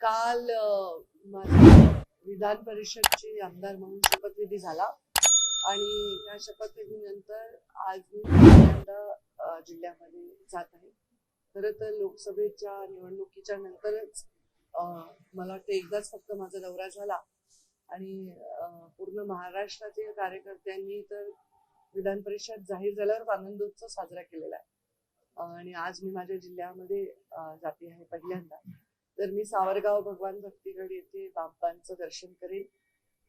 काल माझ्या विधान परिषदची आमदार म्हणून शपथविधी झाला आणि या शपथविधीनंतर आज मी पहिल्यांदा जिल्ह्यामध्ये जात आहे. खरं तर लोकसभेच्या निवडणुकीच्या नंतरच मला वाटतं एकदाच फक्त माझा दौरा झाला आणि पूर्ण महाराष्ट्रातील कार्यकर्त्यांनी तर विधान परिषद जाहीर झाल्यावर आनंदोत्सव साजरा केलेला आहे. आणि आज मी माझ्या जिल्ह्यामध्ये जाते आहे पहिल्यांदा. तर मी सावरगाव भगवान भक्तीगड येथे बाप्पांचं दर्शन करेन.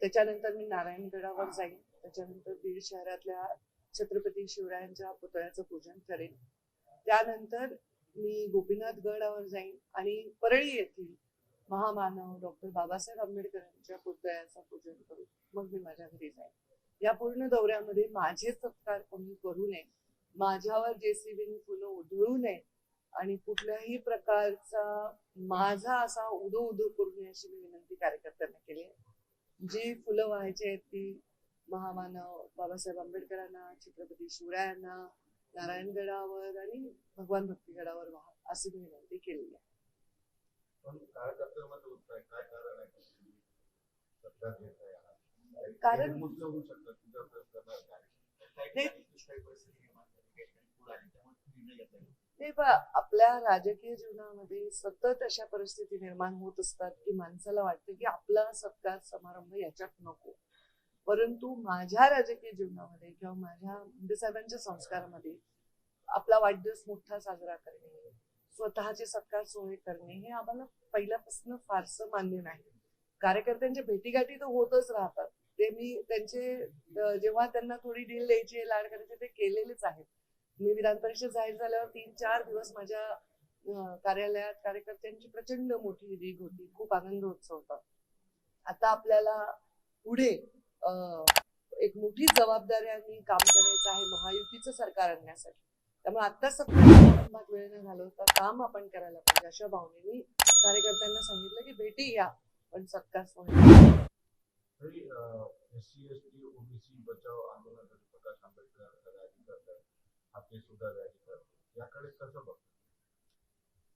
त्याच्यानंतर मी नारायणगडावर जाईन. त्याच्यानंतर बीड शहरातल्या छत्रपती शिवरायांच्या पुतळ्याचं पूजन करेन. त्यानंतर मी गोपीनाथ गडावर जाईन आणि परळी येथील महामानव डॉक्टर बाबासाहेब आंबेडकरांच्या पुतळ्याचं पूजन करू मग मी माझ्या घरी जाईन. या पूर्ण दौऱ्यामध्ये माझे सत्कार कोणी करू नये. माझ्यावर जेसीबीने फुलं उधळू नये आणि कुठल्याही प्रकारचा माझा असा उदो उदो करू नये अशी मी विनंती कार्यकर्त्यांना केली आहे. जी फुलं व्हायची आहेत ती महामानव बाबासाहेब आंबेडकरांना छत्रपती शिवरायांना नारायणगडावर आणि भगवान भक्तीगडावर व्हा अशी मी विनंती केलेली आहे. कारण ते आपल्या राजकीय जीवनामध्ये सतत अशा परिस्थिती निर्माण होत असतात की माणसाला वाटतं की आपला सत्कार समारंभ याच्यात नको. परंतु माझ्या राजकीय जीवनामध्ये किंवा माझ्या मुंडे साहेबांच्या संस्कारामध्ये आपला वाढदिवस मोठा साजरा करणे स्वतःचे सत्कार सोहळे करणे हे आम्हाला पहिल्यापासून फारसं मान्य नाही. कार्यकर्त्यांच्या भेटीगाठी तर होतच राहतात. ते मी त्यांचे जेव्हा त्यांना थोडी डील द्यायची लाड करायचे ते केलेलेच आहेत. मी विधान परिषद जाहीर झाल्यावर तीन चार दिवस माझ्या कार्यालयात कार्यकर्त्यांची प्रचंड मोठी रीग होती. खूप आनंद उत्सव होता. आता आपल्याला पुढे एक मोठी जबाबदाऱ्यांनी काम करायचं आहे महायुतीचं सरकार आणण्यासाठी. त्यामुळे आता सगळ्या वेळ न घालवता काम आपण करायला पाहिजे. अशा भावनेने कार्यकर्त्यांना सांगितलं की भेटी या पण सत्कार एससी ओबीसी बचाव आंदोलनासाठी प्रकाश आंबेडकर आपली सुद्धा रॅली याकडे कसं बघतो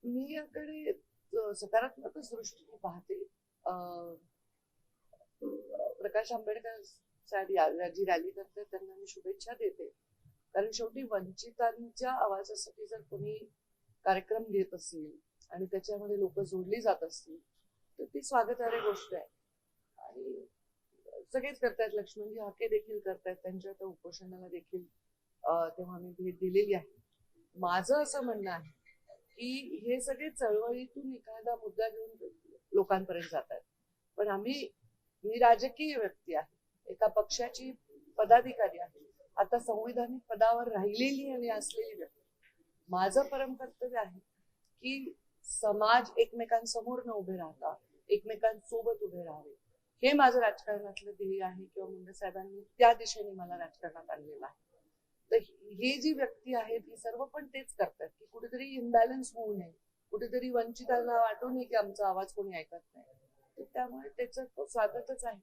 मी याकडे सकारात्मक दृष्टीने पाहते. प्रकाश आंबेडकर साहेब जी रॅली करतात त्यांना मी शुभेच्छा देते. कारण शेवटी वंचितांच्या आवाजासाठी जर कोणी कार्यक्रम घेत असेल आणि त्याच्यामध्ये लोक जोडली जात असतील तर ती स्वागतार्ह गोष्ट आहे. आणि सगळेच करतायत लक्ष्मणजी हाके देखील करतायत त्यांच्या त्या उपोषणाला देखील तेव्हा मी भेट दिलेली आहे. माझं असं म्हणणं आहे की हे सगळे चळवळीतून एखादा मुद्दा घेऊन लोकांपर्यंत जातात. पण आम्ही मी राजकीय व्यक्ती आहे. एका पक्षाची पदाधिकारी आहे. आता संविधानिक पदावर राहिलेली आणि असलेली व्यक्ती. माझं परम कर्तव्य आहे की समाज एकमेकांसमोर न उभे राहता एकमेकांसोबत उभे राहावे. हे माझं राजकारणातलं ध्येय आहे किंवा मुंडे साहेबांनी त्या दिशेने मला राजकारणात आणलेलं आहे. तर हे जी व्यक्ती आहेत ही सर्व पण तेच करतात की कुठेतरी इम्बॅलन्स होऊ नये. कुठेतरी वंचितांना वाटू नये की आमचा आवाज कोणी ऐकत नाही. त्यामुळे त्याचं तो स्वागतच आहे.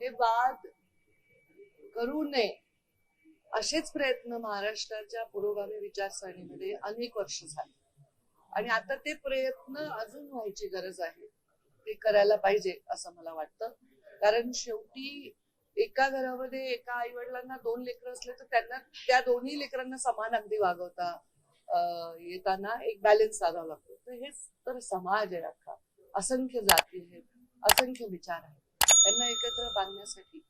हे हे वाद करू नये असेच प्रयत्न महाराष्ट्राच्या पुरोगामी विचारसरणीमध्ये अनेक वर्ष झाले. आणि आता ते प्रयत्न अजून व्हायची गरज आहे. ते करायला पाहिजे असं मला वाटतं. कारण शेवटी एका घरामध्ये एका आई वडिलांना दोन लेकरं असले तर त्यांना त्या दोन्ही लेकरांना समान अगदी वागवता येताना एक बॅलन्स साधावा लागतो. तर हेच तर समाज आहे अख्खा. असंख्य जाती आहेत असंख्य विचार आहेत. त्यांना एकत्र बांधण्यासाठी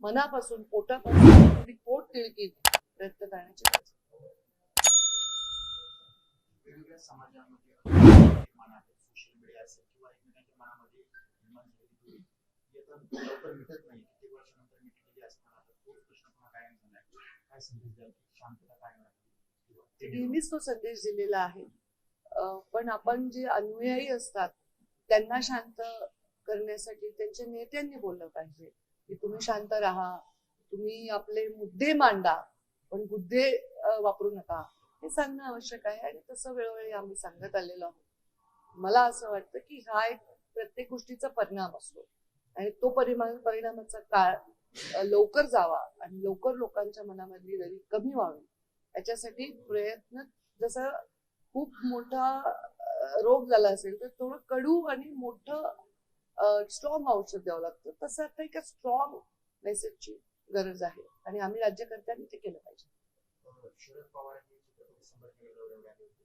मनापासून पोटापासून पोट तिळकीने प्रयत्न करण्याची गरज नेहमीच तो संदेश दिलेला आहे. पण आपण जे अनुयायी असतात त्यांना शांत करण्यासाठी त्यांच्या नेत्यांनी बोललं पाहिजे. की तुम्ही शांत राहा तुम्ही आपले मुद्दे मांडा पण मुद्दे वापरू नका. हे सांगणं आवश्यक आहे आणि तसं वेळोवेळी आम्ही सांगत आलेलो आहोत. मला असं वाटतं की हा एक प्रत्येक गोष्टीचा परिणाम असतो आणि तो परिणाम परिणामाचा काळ लवकर जावा आणि लवकर लोकांच्या मनामधली दरी कमी व्हावी. याच्यासाठी प्रयत्न जसं खूप मोठा रोग झाला असेल तर थोडं कडू आणि मोठं स्ट्रॉंग औषध द्यावं लागतं. तसं आता एका स्ट्रॉंग मेसेजची गरज आहे. आणि आम्ही राज्यकर्त्यांनी ते केलं पाहिजे. शरद पवार हे छत्रपती संभाजीनगर दौऱ्यावर आले होते.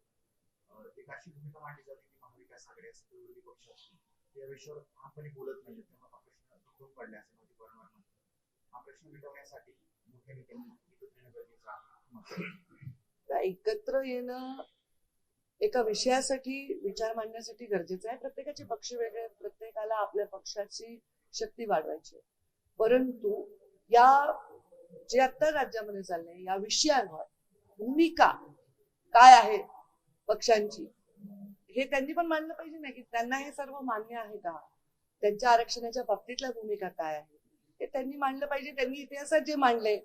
अं, एक अशी भूमिका मांडली जाते की महाविकास आघाडी असेल किंवा विरोधी पक्ष असतील या विषयावर ठामपणे बोलत नाही तेव्हा हा प्रश्न दुखून पडले असे मोदी परमार म्हणतात हा प्रश्न मिटवण्यासाठी मोठ्या नेत्यांनी एकत्र येणं गरजेचं आहे एकत्र येणं एका विषयासाठी विचार मांडण्यासाठी गरजेचं आहे. प्रत्येकाचे पक्ष वेगळे आहेत. प्रत्येकाला आपल्या पक्षाची शक्ती वाढवायची परंतु या जे आता राज्यामध्ये चाललंय या विषयांवर भूमिका काय आहे पक्षांची? हे त्यांनी पण मानलं पाहिजे ना की त्यांना हे सर्व मान्य आहे का? त्यांच्या आरक्षणाच्या बाबतीतल्या भूमिका काय आहे? हे त्यांनी मांडलं पाहिजे त्यांनी इतिहासात जे मांडलंय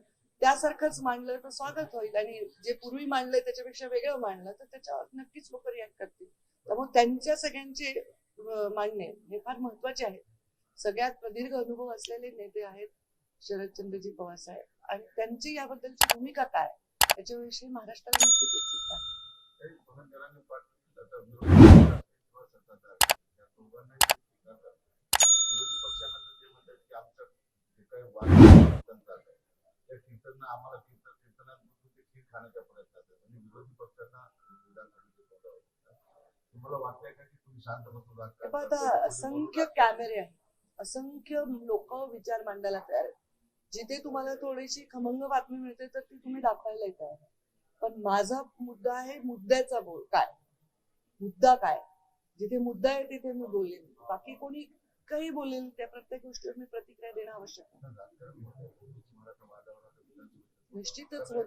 त्यासारखंच मांडलं तर स्वागत होईल. आणि जे पूर्वी मांडलंय त्याच्यापेक्षा वेगळं मांडलं तर त्याच्यावर नक्कीच लोक रिॲक्ट करतील. त्यामुळे त्यांच्या सगळ्यांचे मान्य हे फार महत्त्वाचे आहेत. सगळ्यात प्रदीर्घ अनुभव असलेले नेते आहेत शरदचंद्रजी पवार साहेब. आणि त्यांची याबद्दलची भूमिका काय? याच्याविषयी महाराष्ट्राला नक्कीच उत्सुकता आहे. म्हणतात की आम्हाला तुम्हाला वाटतंय का की आता? असंख्य कॅमेरे आहेत. असंख्य लोक विचार मांडायला तयार आहेत. जिथे तुम्हाला थोडीशी खमंग बातमी मिळते तर ती तुम्ही दाखवायला तयार आहे. पण माझा मुद्दा आहे मुद्द्याचा बोल काय? मुद्दा काय? जिथे मुद्दा आहे तिथे मी बोलेन. बाकी कोणी काही बोलेल त्या प्रत्येक गोष्टीवर मी प्रतिक्रिया देणं आवश्यक आहे. निश्चितच होत.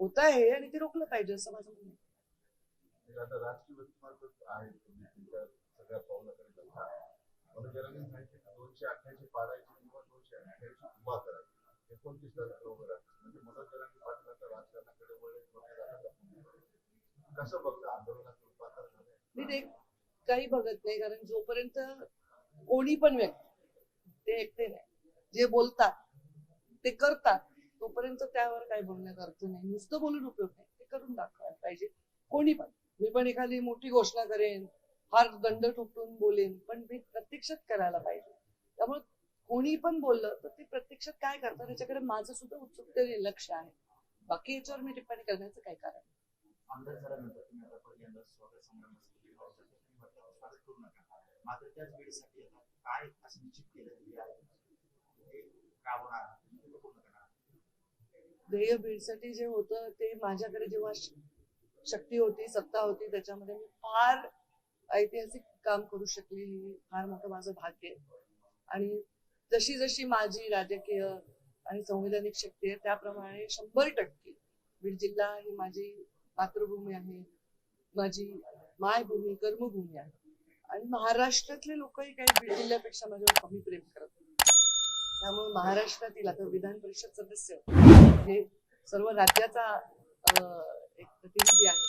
होत आहे आणि ते रोखलं पाहिजे असं माझं म्हणणं मी ते काही बघत नाही कारण जोपर्यंत कोणी पण व्यक्ती ते एकटे नाही. जे बोलतात ते करतात तोपर्यंत त्यावर काही बोलण्यात अर्थ नाही. नुसतं बोलून उपयोग नाही. ते करून दाखवायला पाहिजे. कोणी पण. मी पण एखादी मोठी घोषणा करेन फार दंड ठोकून बोलेन पण मी प्रत्यक्षात करायला पाहिजे. त्यामुळे कोणी पण बोललं तर ते प्रत्यक्षात काय करतात याच्याकडे माझं सुद्धा उत्सुकतेने लक्ष आहे. बाकी याच्यावर मी टिप्पणी करण्याचं कारण आता काय आहात. ध्येय बीडसाठी जे होतं ते माझ्याकडे जेव्हा शक्ती होती सत्ता होती त्याच्यामध्ये मी फार ऐतिहासिक काम करू शकले हे फार मोठं माझं भाग्य आहे आणि जशी जशी माझी राजकीय आणि संविधानिक शक्ती आहे त्याप्रमाणे शंभर टक्के बीड जिल्हा ही माझी मातृभूमी आहे माझी मायभूमी कर्मभूमी आहे आणि महाराष्ट्रातले लोकही काही बीड जिल्ह्यापेक्षा माझ्यावर कमी प्रेम करत नाही. त्यामुळे महाराष्ट्रातील आता विधान परिषद सदस्य हे सर्व राज्याचा अं, एक प्रतिनिधी आहे.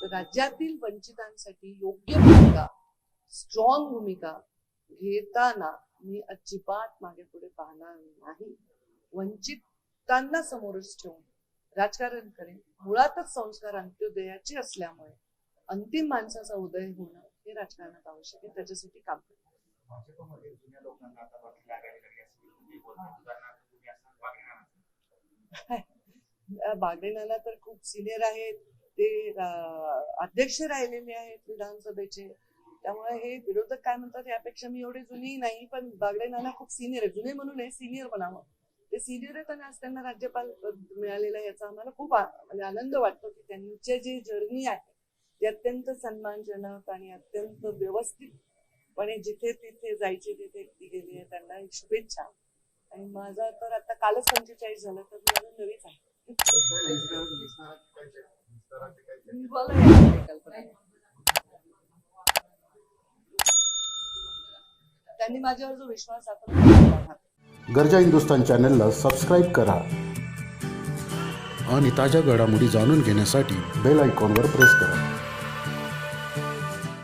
तर राज्यातील वंचितांसाठी योग्य भूमिका स्ट्रॉंग भूमिका घेताना मी अजिबात मागे पुढे पाहणार नाही. वंचितांना समोरच ठेवून राजकारण करेन. मुळातच संस्कार अंत्योदयाचे असल्यामुळे अंतिम माणसाचा उदय होणं हे राजकारणात आवश्यक आहे. त्याच्यासाठी काम करेन. लोकांना बागडेनाला तर खूप सिनियर आहेत. ते अध्यक्ष राहिलेले आहेत विधानसभेचे. त्यामुळे हे विरोधक काय म्हणतात यापेक्षा मी एवढे जुनी नाही पण बागडेनाला खूप सिनियर आहे जुने म्हणून आहे सिनियर म्हणावं ते सिनियर आहेत आणि आज त्यांना राज्यपाल मिळालेला याचा आम्हाला खूप म्हणजे आनंद वाटतो की त्यांचे जे जर्नी आहे ते अत्यंत सन्मानजनक आणि अत्यंत व्यवस्थितपणे जिथे तिथे जायचे तिथे ती गेली आहे. त्यांना शुभेच्छा. आणि माझा तर आता कालच पंचेचाळीस झालं तर माझं नवीच आहे. त्यांनी माझ्यावर जो विश्वास दाखवला. गरजा हिंदुस्तान चॅनलला सबस्क्राईब करा आणि ताज्या घडामोडी जाणून घेण्यासाठी बेल आयकॉनवर प्रेस करा